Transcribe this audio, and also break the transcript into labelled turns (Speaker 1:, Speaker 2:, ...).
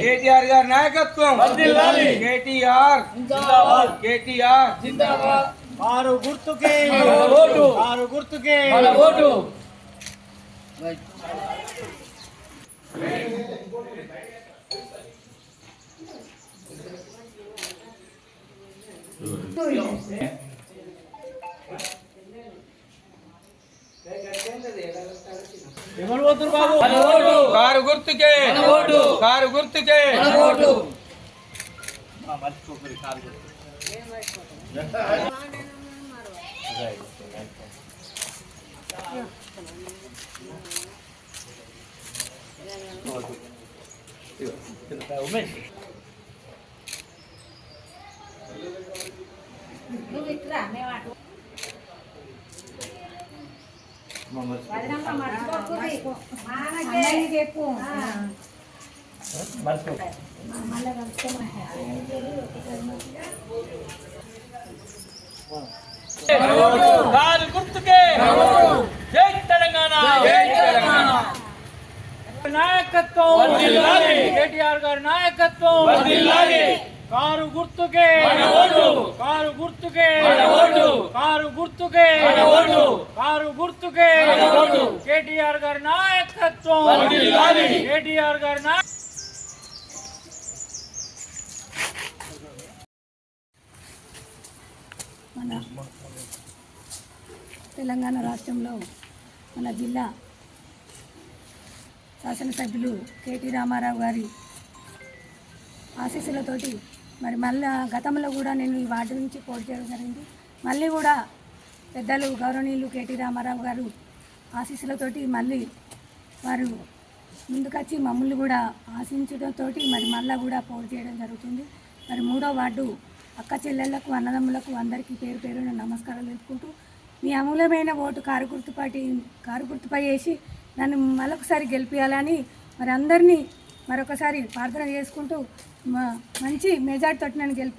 Speaker 1: కేటీఆర్ గారి నాయకత్వం కేటీఆర్ కేటీఆర్
Speaker 2: ఆరు గుర్తుకే ఆరు గుర్తుకే ఎవరు పోతున్నారు బాబు
Speaker 1: కారు గుర్తుకే. కారు గుర్తుకే.
Speaker 2: ఉమేష్. గుర్తుకే జై తెలంగాణ
Speaker 1: జై తెలంగాణ.
Speaker 2: నాయకత్వం కేటీఆర్ గారి నాయకత్వం కారు గుర్తుకే. కారు గుర్తుకే. కారు గుర్తుకే. కారు గుర్తుకే. కేటీఆర్ గారి నాయకత్వం. కేటీఆర్ గారి నాయకత్వం
Speaker 3: మన తెలంగాణ రాష్ట్రంలో మన జిల్లా శాసనసభ్యులు కేటీ రామారావు గారి ఆశీస్సులతోటి మరి మళ్ళా గతంలో కూడా నేను ఈ వార్డు నుంచి పోటీ చేయడం జరిగింది. మళ్ళీ కూడా పెద్దలు గౌరవనీయులు కేటీ రామారావు గారు ఆశీస్సులతోటి మళ్ళీ వారు ముందుకొచ్చి మమ్మల్ని కూడా ఆశించడంతో మరి మళ్ళీ కూడా పోటీ చేయడం జరుగుతుంది. మరి మూడో వార్డు అక్క చెల్లెళ్ళకు అన్నదమ్ములకు అందరికీ పేరు పేరున నమస్కారాలు తెలుపుకుంటూ మీ అమూలమైన ఓటు కారు గుర్తుపాటి కారు గుర్తుపై వేసి నన్ను మరొకసారి గెలిపించాలని మరి అందరినీ మరొకసారి ప్రార్థన చేసుకుంటూ మంచి మెజార్ తోటి నన్ను గెలిపి